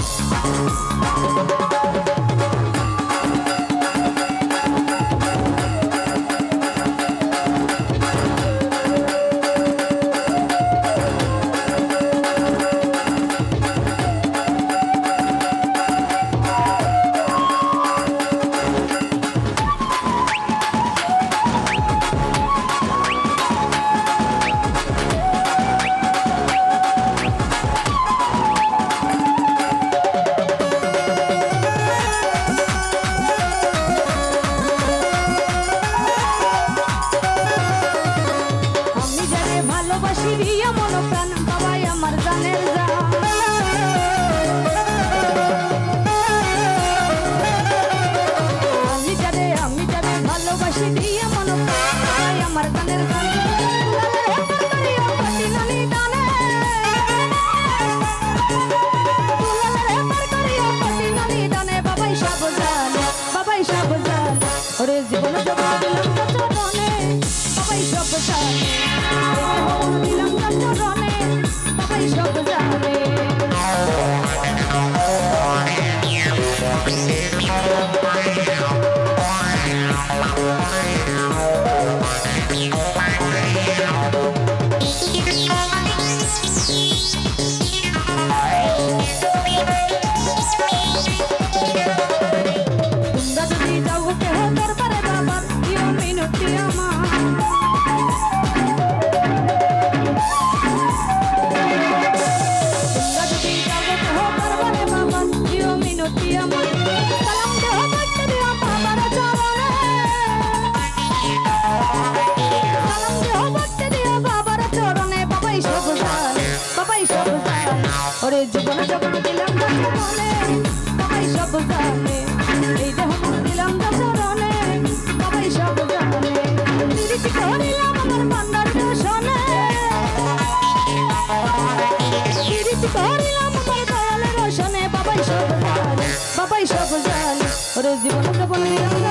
Música করে জীবন যখন দিলাম বলে সবাই সব জানে। এই দেহ দিলাম চরণে, সবাই সব জানে। করিলাম আমার মান্নার দোষণে করিলাম আমার দয়ালের রোশনে বাবাই সব জানে, বাবাই সব জানে। ওরে জীবন যখন দিলাম